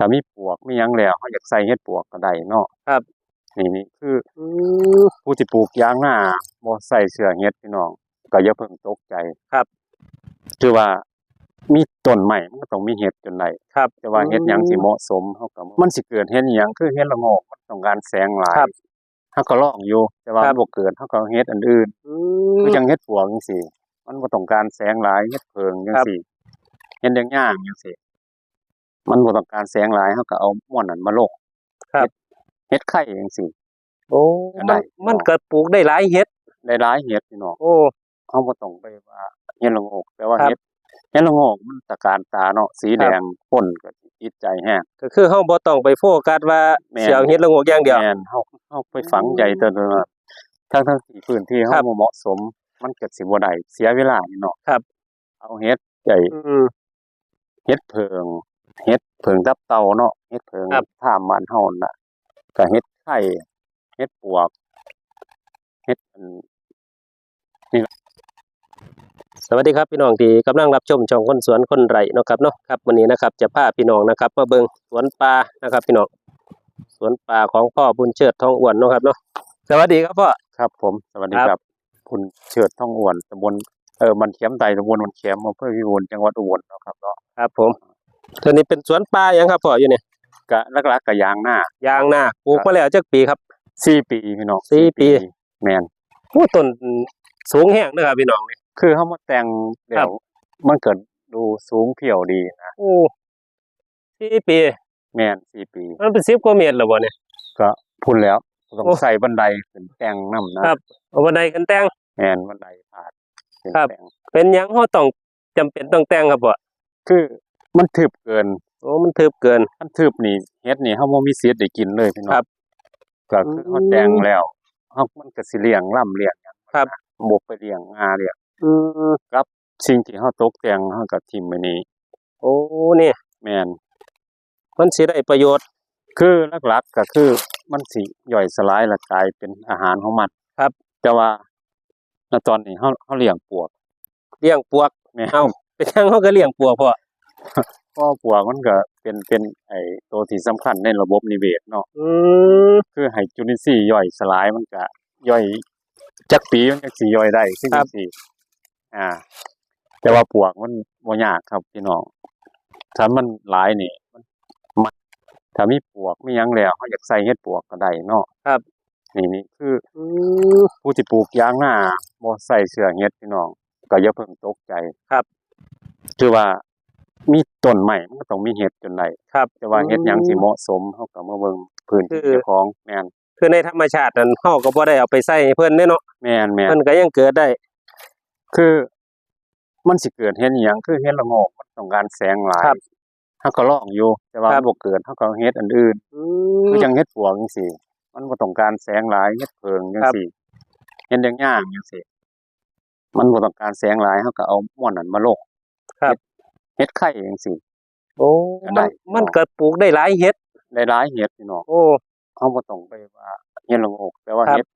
ถ้ามีปวกมีหยังแล้วเขาอยากใส่เฮ็ดปวกก็ได้เนาะครับ นี่นี่คืออืมผู้ที่ปลูกยางหน้าบ่ใส่เสื้อเฮ็ดพี่น้องก็อย่าเพิ่งตกใจครับ คือว่ามีต้นใหม่มันก็ต้องมีเห็ดจนได้ครับ แต่ว่าเฮ็ดหยังสิเหมาะสมเฮาก็มันสิเกิดเฮ็ดอิหยังคือเฮ็ดละโงกมันต้องการแสงหลายครับเฮาก็ลองอยู่แต่ว่าครับ บ่เกิดเฮาก็เฮ็ดอันอื่น อืคือมจังเฮ็ดปวกจังซี่ มันบ่ต้องการแสงหลายเฮ็ดเพิงจังครับ ซี่เฮ็ดย่างๆจังซี่ มันบ่ต้องการแสงหลายเฮาก็เอาม่วนนั้นมาลงครับ เฮ็ดไข่จังซี่ โอ้ก็ได้ มันมันก็ปลูกได้หลายเฮ็ด ได้หลายเฮ็ดพี่น้องโอ้ เฮาบ่ต้องไปว่าเฮ็ดละโงกแต่ว่าครับ เฮ็ดเฮ็ดละโงกมันตะการตาเนาะสีคแดรับงข้นก็สิติดใจแฮง ก็คือเฮาบ่ต้องไปโฟกัสว่าแม่น เสียวเฮ็ดละโงกอย่างเดียว แม่นเฮาเฮาไปฝังใจตัวนั้นว่าทั้งทั้งที่พื้นที่ครัเฮาบบ่เหมาะสม มันก็สิบ่ได้เสียเวลานี่เนาะครับ เอาเฮ็ดใหญ่อืมเฮ็ดเพิง เฮ็ดเพิงตับเต่าเนาะเฮ็ดเพิงครับท่ามบ้านเฮาน่ะก็เฮ็ดไข่เฮ็ดปวกเฮ็ดอันสวัสดีครับพี่น้องที่กำลังรับชมช่องคนสวนคนไร่เนาะครับเนาะครับวันนี้นะครับ จะพาพี่น้องนะครับมาเบิ่งสวนปลานะครับ พี่น้องสวนปลาของพ่อบุญเชิดทองอ้วนเนาะครับเนาะสวัสดีครับพ่อครับผมสวัสดีครับครับคุณเชิดทองอ้วนตำบลเออมันเขียมไตตำบลมันเขียมอำเภอพิบูลจังหวัดอุบลเนาะครับเนาะครับผม ตัวนี้เป็นสวนปลาหยังครับพ่ออยู่เนี่ยก็หลักๆก็ยางหน้ายางนาปลูกมาแล้วจักปีครับ4ปีพี่น้องสี่ปีแม่นโอ้ต้นสูงแห้งนะครับพี่น้องนี่ คือเขามาแต่งครัแล้บวมันเกิดดูสูงเพียวดีนะโอ้สี่ปี แม่นสี่ปีมันเป็นสิบกว่าเมตรแล้วบ่เนี่ย ก็พุ่นแล้วต้องโอ้ใส่บันไดขึ้นแต่งน้ำนะครับ เอาบันไดกันแต่ง แม่นบันไดผาดขึ้นครับ แต่งเป็นหยังเฮาต้องจำเป็นต้องแต่งครับพ่อคือ มันทึบเกิน โอ้มันทึบเกิน มันทึบนี่เฮ็ดนี่เฮาบ่มีสิทธิ์ได้กินเลยพี่น้องครับ ก็คืออืมเฮาแต่งแล้วเฮามันก็สิเลี้ยงล่ำเลี้ยงหยังครับ บ่ไปเลี้ยงงาเลี้ยงอืมสิ่งที่เฮาตกแต่งเฮาก็ทิ่มไว้นี่โอ้นี่แม่นมันสิได้ประโยชน์ คือหลักๆก็คือมันสิย่อยสลายและกลายเป็นอาหารของมันครับ แต่ว่าณตอนนี้เฮาเฮาเลี้ยงปวกเลี้ยงปวกแม่นเอ้าเป็นหยังเฮาก็เลี้ยงปวกพ่อเพราะปวกมันก็เป็นเป็นไอ้ตัวที่สำคัญในระบบนิเวศเนาะอืมคือให้จุลินทรีย์ย่อยสลายมันก็ย่อยจักปีมันจักสิย่อยได้คือจังซี่อ่า แต่ว่าปวกมันบ่ยากครับพี่น้องถ้ามันหลายนี่มันมันถ้ามีปวกมีหยังแล้วเฮาอยากใส่เฮ็ดปวกก็ได้เนาะครับ นี่นี่คืออืมผู้ที่ปลูกยางหน้าบ่ใส่เสื้อเฮ็ดพี่น้องก็อย่าเพิ่งตกใจครับ คือว่า มีต้นใหม่มันก็ต้องมีเห็ดจนได้ครับ แต่ว่าเฮ็ดหยังสิเหมาะสมเฮาก็มาเบิ่งพื้นที่คือเจ้าของแม่นคือในธรรมชาตินั้นเฮาก็บ่ได้เอาไปใส่ให้เพิ่นเด้เนาะแม่นแม่นเพิ่นก็ยังเกิดได้ คือ มันสิเกิดเฮ็ดอิหยังคือเฮ็ดละโงกมันต้องการแสงหลายครับ เฮาก็ลองอยู่ แต่ว่าครัมับนบ่เกิดเฮาก็เฮ็ดอันอื่น อืคือมจังเฮ็ดปวกจังซี่ มันบ่ต้องการแสงหลายเฮ็ดเพิงจังครับ ซี่เฮ็ดย่างๆจังซี่ มันบ่ต้องการแสงหลายเฮาก็เอาม่วนนั้นมาลงครับ เฮ็ด ไข่จังซี่โอ้ก็ได้มันมันก็ปลูกได้หลายเฮ็ดได้หลายเฮ็ดพี่น้องโอ้เฮาบ่ต้องไปว่าเฮ็ดละโงกแต่ว่าครับเฮ็ด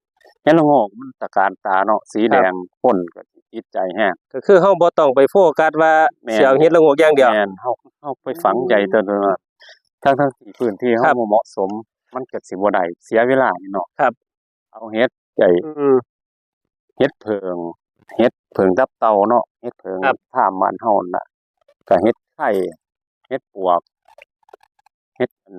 เฮ็ดละโงกมันตะการตาเนาะสีคแดรับงข้นก็สิติดใจแฮงก็คือเฮาบ่ต้องไปโฟกัสว่าแม่นเสียวเฮ็ดละโงกอย่างเดียวแม่นเฮาเฮาไปฝังใจตัวนั้นว่าทั้งทั้งที่พื้นที่ครัเฮาบบ่เหมาะสม มันก็สิบ่ได้เสียเวลานี่เนาะครับ เอาเฮ็ดใหญ่อืมเฮ็ดเพิงเฮ็ดเพิงตับเต่าเนาะเฮ็ดเพิงครับท่ามบ้านเฮาน่ะ ก็เฮ็ดไข่เฮ็ดปวกเฮ็ดอัน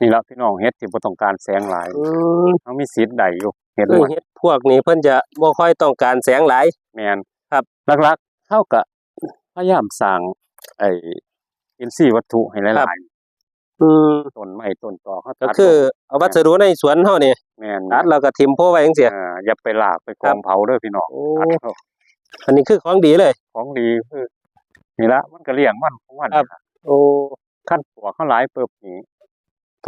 นี่ล่ะพี่น้องเฮ็ดที่บ่ต้องการแสงหลายอืมเฮามีสิทธิ์ได้อยู่เฮ็ดคือหมดเฮ็ดพวกนี้เพิ่นจะบ่ค่อยต้องการแสงหลาย แม่นครับ หลักๆเฮาก็พยายามสร้างไอ้อินทรีย์วัตถุให้หครัลายบอืมๆต้นไม้ต้นตอเฮาก็ตัดคือเอาวัสดุในสวนเฮานี่แม่นตัดแล้วก็ทิ่มโพไว้จังซี่ อ่าอย่าไปลากไปกครัอบ งเผาเด้อพี่น้องโอ้ตัดเอาอันนี้คือของดีเลย ของดีคือ นี่ละมันก็เลี้ยงมันของมันครับโอ้ขั้นปัวเขาหลายปึ๊บนี่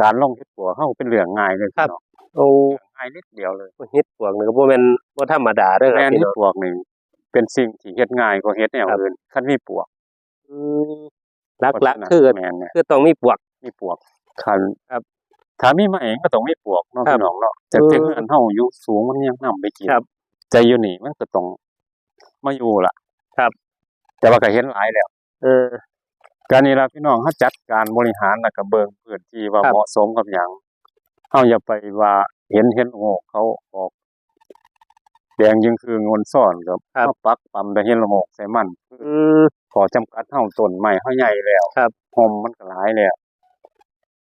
การลงเฮ็ดปัวเขาเป็นเรื่องง่ายเลยครับพี่น้องโอ้เรื่องง่ายนิดเดียวเลยเฮ็ดพวกนี่ก็บ่แม่นบ่ธรรมดาเด้อครัแม่บนพี่เฮ็ดน้องปวกนี่เป็นสิ่งที่เฮ็ดง่ายกว่าเฮ็ดแนวครับอื่นคันมีปวกอืมหลักเพราะฉะนั้นๆคือแม่นเนี่ยคือต้องมีปวกมีปวกคันครับถ้ามีไม้ก็ต้องมีปวกเนาะครับพี่น้องเนาะแต่เออถึงอันเฮาอยู่สูงมันยังนํไปกินครับแต่อยู่นี่มันก็ต้องมาอยู่ล่ะ ครับ แต่ว่าก็เห็นหลายแล้ว เออ การนี้ล่ะพี่น้องเฮาจัดการบริหารแล้วก็เบิ่งพื้นที่ว่าครับ เหมาะสมกับหยังเฮาอย่าไปว่าเห็นเห็นโง่เขาออก แดงยิงคืองนซ่อนกับครับเฮาปักปั๊มแต่เห็นละโงกใส่มันอืมขอจำกัดเฮาต้นไม้เฮาใหญ่แล้วครับ หอมมันก็หลายแล้ว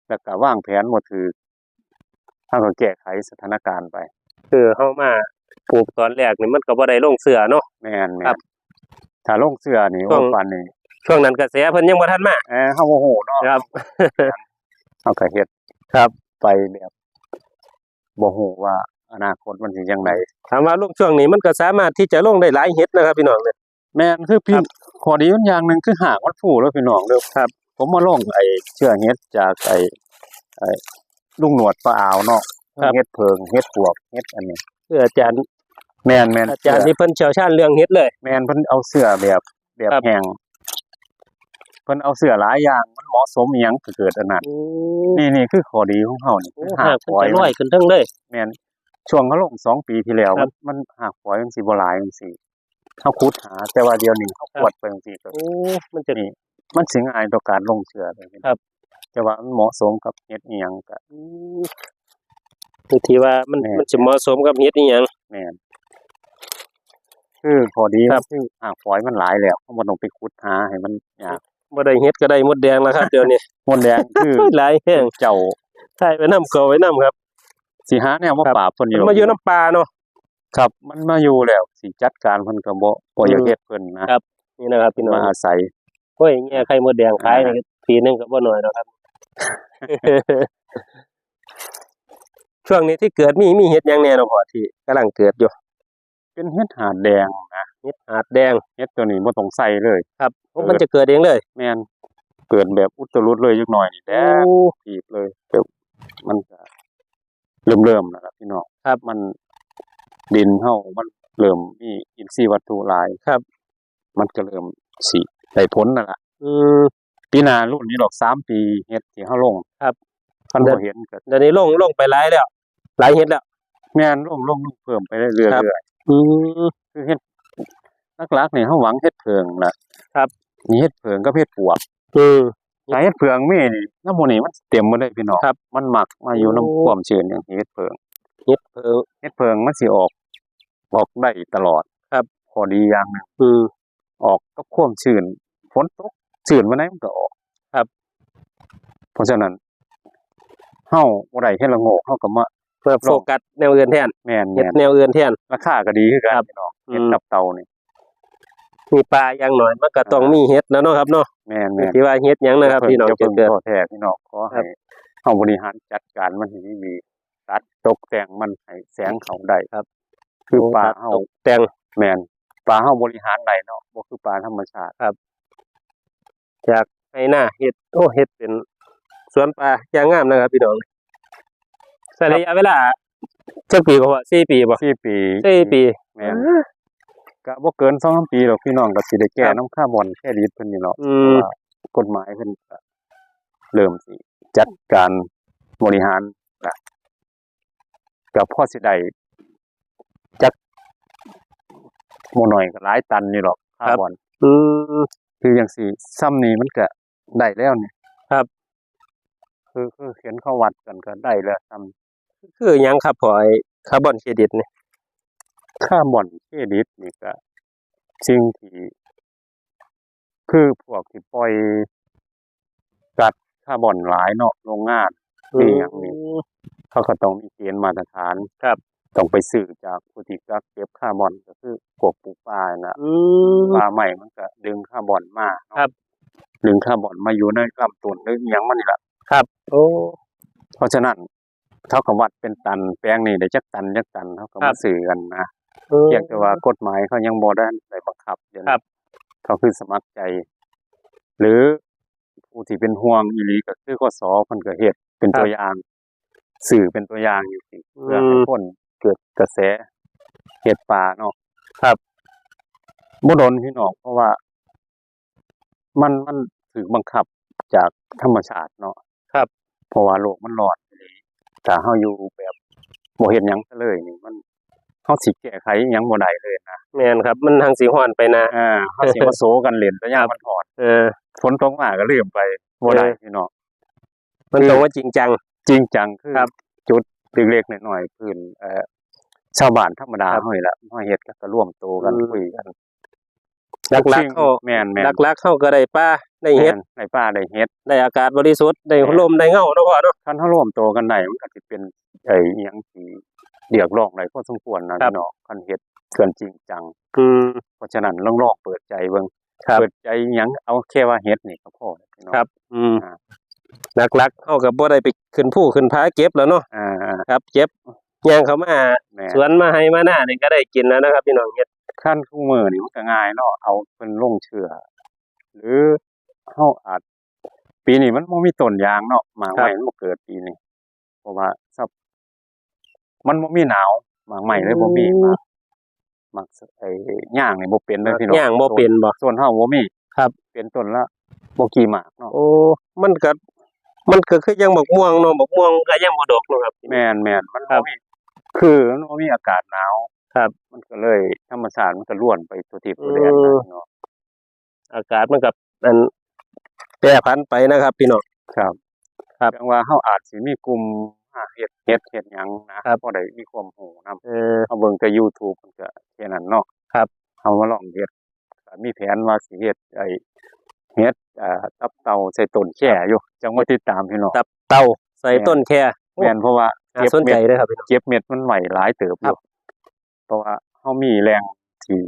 แล้วก็วางแผนบ่ถูกเฮาก็แก้ไขสถานการณ์ไป คือเฮามาปลูกตอนแรกนี่มันก็บ่ได้ลงเสือเนาะ แม่นแม่ครันบ ถ้าลงเสื้อนี่ช่วโอ้งปานนี้ช่วงนั้นกระแสเพิ่นยังบ่ทันมา เออเฮาบ่ฮู้เนาะครับ เฮาก็เฮ็ดครับ ไปแบบบ่ฮู้ว่าอนาคตมันสิจังไดถามว่าลงช่วงนี้มันก็สามารถที่จะลงได้หลายเฮ็ดนะครับพี่น้องเนี่ย แม่นคือพี่ครับข้อดีมันอย่างหนึงคือหากมันฟูแล้วพี่น้องเด้อครับ ผมมาลงไอ้เชื่อเฮ็ดจากไอ้ไอ้ลุงหนวดปลาอ่าวเนาะครับ เฮ็ดเพิงเฮ็ดปวกเฮ็ดอันนี้คืออาจารย์ แม่นแม่นอาจารย์ที่เพิ่นเชี่ยวชาญเรื่องเฮ็ดเลย แม่นเพิ่นเอาเสื้อแบบแบบครับ แห้งเพิ่นเอาเสื้อหลายอย่างมันเหมาะสมอิหยังก็เกิดอันนั้นอืมนี่นี่คือข้อดีของเฮานี่โอ้คือหาหากกเพิ่นฝอยจะลอยขึ้นเทั้งเลย แม่นช่วงเขาลงสองปีที่แล้วครัมันบมันหากฝอยมันสิบ่หลายจังซี่เฮาขุดหา แต่ว่าเดี๋ยวนี้เขาครับ กวดไปจังซี่ก็ โอ้มันจะ นี่ มันสิง่ายต่อการลงเชื่อเลยครับ แต่ว่ามันเหมาะสมกับเฮ็ดอีหยังก็อืมบางทีว่ามันแม่มันจะเหมาะสมกับเฮ็ดอีหยังแม่น คือพอดีครับ คือหากฝอยมันหลายแล้วเขาบ่ต้องไปขุดหาให้มันยากบ่ได้เฮ็ดก็ได้มดแดงแล้วครับ เดี๋ยวนี้ มดแดงคือ หลายแห้งเจ้าใช่ไปนำเก่าไว้นํครับ สิหาแนวมาครับ ปราบเพิ่นอมันยู่มาอยู่น้ำปลาเนาะ ครับ มันมาอยู่แล้วสิจัดการเพิ่นก็บ่บ่อยากเฮ็ดเพิ่นนะ ครับ นี่นะครับพี่น้องมาอาศัย โอ้ยแง่ไข่มดแดงขายนี่ปีหนึงก็บ่น้อยแล้วครับ ช่วงนี้ที่เกิดมีมีเฮ็ดหยังแน่เนาะพ่อที่กำลังเกิดอยู่ เป็นเฮ็ดหาดแดงนะเฮ็ดหาดแดงเฮ็ดตัวนี้บ่ต้องใส่เลยครับมันจะเกิดเองเลย แม่นเกิดแบบอุตรุดเลยจักหน่อยนี่แดโอ้งปีบเลยแบบมันก็เริ่มๆแล้วล่ะพี่น้องครับมันดินเฮามันเริ่มมีอินทรีย์วัตถุหลายครับ มันก็เริ่มสิได้ผลนั่นล่ะอืมปีหน้ารุ่นนี้ดอกสามปีเฮ็ดที่เฮาลงครับคันเดืบ่อนเห็นก็เดี๋ยวนี้ลงลงไปหลายแล้วหลายเฮ็ดแล้วแม่นลงลงลงเพิ่มไปเรื่อยครับๆ อืมคือเฮ็ดหลักๆนี่เฮาหวังเฮ็ดเพิงน่ะครับนี่เฮ็ดเพิงกับเฮ็ดปวกอืมถ้าเฮ็ดเพิงมีนี่น้ำหมู่นี่มันเต็มหมดเลยพี่น้องครับ มันหมักมาอยู่โอ้น้ำความชื้นอย่างที่เฮ็ดเพิงเฮ็ดเพิงเฮ็ดเพิงมันสิออก ออกได้ตลอดครับข้อดีอย่างหนึงอืมออกกับความชื้นฝนตกชื้นวันไหนมันก็ออกครับ เพราะฉะนั้นเฮาบ่ได้เฮ็ดละโงกเฮาก็มา เพื่อโฟกัสแนวอื่นแทนแม่นเฮ็ดแม่นแนวอื่นแทนราคาก็ดีคือกัครันบพี่น้องอืมเฮ็ดกับเตานี่มีปลาอย่างน้อยมันก็ต้องมีเฮ็ดแล้วเนาะครับเนาะแม่นแม่นที่ว่าเฮ็ดหยังนะครับ พี่น้องจะจะเพิ่งเกิดท้อแท้พี่น้องขอครัให้บเฮาบริหารจัดการมันให้ดีๆตัดตกแต่งมันให้แสงเข้าได้ครับ คือปลาเฮาตกแต่งแม่นปลาเฮาบริหารได้เนาะบ่คือปลาธรรมชาติจากให้หน้าเฮ็ดโอ้เฮ็ดเป็นสวนปลาอย่างงามนะครับพี่น้อง ใช้ระยะเวลาจักปีก็ว่า4ปีบ่4ปี4ปีแม่นก็บ่เกิน2-3ปีหรอกพี่น้องก็สิได้แก้ครับน้ำคาร์บอนแคดิตเพิ่นนี่เนาะอืเพราะมว่ากฎหมายเพิ่นก็เริ่มสิจัดการบริหารละก็พอสิได้จักบ่น้อยก็หลายตันนี่หรอกคาร์บอนอืมคืออย่างสี่ซ้ำนี้มันก็ได้แล้วเนี่ย ครับ คือคือเขียนเข้าวัดกันก็ได้แล้วซ้ คือหยังครับพอไอ้คาร์บอนเครดิตนี่ำค่าบ่อนเครดิตนี่ก็สิ่งที่คือพวกที่ปล่อยกัดค่าบ่อนหลายเนาะโรงงานมีหยังนี่เขาก็ต้องมีเกณฑ์มาตรฐานครับต้องไปซื้อจากผู้ที่กักเก็บค่าบ่อนก็คือพวกปลูกป่าน่ะอืมป่าใหม่มันก็ดึงค่าบ่อนมาเนาะครับ ดึงค่าบ่อนมาอยู่ในลำต้นหรืออิหยังมันนี่ล่ะโอ้เพราะฉะนั้น เท่ากับวัดเป็นตันแปลงนี่ได้จักตันจักตันเท่ากับครัมาบสื่อกันนะเพียงแต่ว่ากฎหมายเขายังบ่ได้ได้บังคับเดี๋ยวครันี้บเขาคือสมัครใจ หรือผู้ที่เป็นห่วงอีหลีก็คือข้อสอเพิ่นก็เฮ็ดเป็นตัวอย่างสื่อเป็นตัวอย่างอยู่สิเพื่อให้คนเกิดกระแสเฮ็ดป่าเนาะครับบ่โดนพี่น้องเพราะว่า มันมันถูกบังคับจากธรรมชาติเนาะครับ เพราะว่าโลกมันร้อนอีหลี ถ้าเฮาอยู่แบบบ่เฮ็ดหยังซะเลยนี่มันเฮาสิแก้ไขอิหยังบ่ได้เลยนะแม่นครับ มันทางสีฮ้อนไปนะ อ่าเฮาสิมาโซกันเล่นแต่ยามมันถอดเออ ฝนตกมาก็ลืมไปบ่ได้เออพี่น้องมันต้องว่าจริงจัง จริงจังคือครับ จุดเล็กๆน้อยๆพื้นเอ่อชาวบ้านธรรมดาครับเฮานี่แหละเฮาเฮ็ดก็ก็ร่วมโตกันอืมคุยกัน หลักๆเข้า แม่นแม่นหลักๆเข้าก็ได้ป้า ได้เฮ็ดแม่นในป่าได้เฮ็ดได้อากาศบริสุทธิ์ได้แม่นลมได้เงาเนาะพ่อเนาะคันเฮาร่วมโตกันได้มันก็สิเป็นไอ้อิหยังที่เรียกร้องได้พอสมควรนะครับพี่น้องคันเฮ็ดเกินจริงจังอืมเพราะฉะนั้นลองลองเปิดใจเบิ่งครับเปิดใจอิหยังเอาแค่ว่าเฮ็ดนี่ก็พอแล้วพี่น้องครับ อืมอ่าหลักๆเข้ากับบ่ได้ไปขึ้นผู้ขึ้นผาเก็บแล้วเนาะอ่าครับ เก็บย่างเขามาๆแม่สวนมาให้มาหน้านี่ก็ได้กินแล้วนะครับ พี่น้องเฮ็ดขั้นคู่มือนี่มันก็ง่ายเนาะเอาเป็นลงเชื่อ หรือ เฮาอาจ ปีนี้มันบ่มีต้นยางเนาะหมากครับใหม่มันบ่เกิดปีนี้เพราะว่าซับมันบ่มีหนาวหมากใหม่เลยบ่มีหมากหมากไอ้ย่างนี่บ่เป็นเลยพี่น้องย่างบ่เป็นบ่ ส่วนเฮาบ่มีครับ เป็นต้นละบ่กี่หมากเนาะโอ้ มันก็มันก็คือยังบักม่วงเนาะบักม่วงก็ยังบ่ดอกเนาะครับ แม่นแม่นมันครับ่บมีคือมันบ่มีอากาศหนาวครับ มันก็เลยธรรมชาติมันก็ล้วนไปตัวทิศตัวแดนอืนะมพี่น้อง อากาศมันกับอัน แปรผันไปนะครับพี่น้อง ครับครับแปลว่าเฮาอาจสิมีกลุ่มหาเฮ็ดเฮ็ดเฮ็ดหยังนะครับพอได้มีความรู้นํเออเฮาเบิ่งแต่ YouTube มันก็แค่นั้นเนาะครับเฮามาลองเฮ็ดก็มีแผนว่าสิเฮ็ดไอ้เฮ็ดอ่าตับเต่าใส่ต้นแค่อยู่จังว่าติดตามพี่น้องตับเต่าใส่ต้นแค่แม่นเพราะว่าน่าเก็บสนใจเม็ดเลยครับพี่น้องเก็บเม็ดมันไหวหลายเติบอครัยู่บเพราะว่าเฮามีแรงที่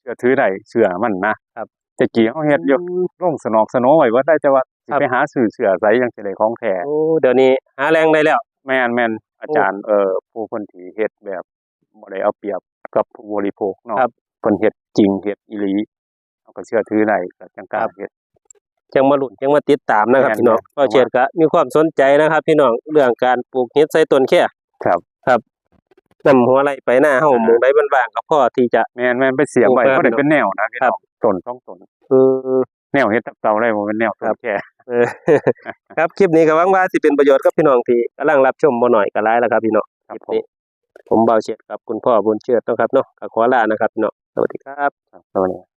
เชื่อถือได้เชื่อมันนะครับ แต่กี้เฮาเฮ็ดอยู่ลงสนอกสนอไว้ว่าได้แต่ว่าสิครับไปหาซื้อเชื่อไสจังสิได้ของแท้โอ้เดี๋ยวนี้หาแรงได้แล้ว แม่นแม่นอาจารย์เอ่อผู้เพิ่นที่เฮ็ดแบบบ่ได้เอาเปรียบกับผู้บริโภคเนาะครับเพิ่นเฮ็ดจริงเฮ็ดอีหลีเราก็เชื่อถือได้ก็จังกล้าครับเฮ็ดจังมาลุ้นจังมาติดตามนะครับแม่นพี่น้องแม่นก็เชิดก็มีความสนใจนะครับ พี่น้องเรื่องการปลูกเฮ็ดใส่ต้นแค่ครับ ครับ นำหัวไหลไปหน้าเฮาหมู่ใดบ้างๆก็พอที่จะ แม่นแม่นไปเสียบไว้โอ้ครับบ่ได้เป็นแนวนะพี่ครัน้บองต้นสองต้นคือแนวเฮ็ดตับเตาได้บ่เป็นแนวต้ครันบแค่เออครับคลิปนี้ก็หวังว่าสิเป็นประโยชน์กับพี่น้องที่กำลังรับชมบ่หน่อยก็หลายแล้วครับพี่น้องครับคลิปนี้ผมเบาเฉียดกับคุณพ่อบุญเชิดเนาะครับเนาะก็ขอลานะครับพี่น้องสวัสดีครับผมสวัสดี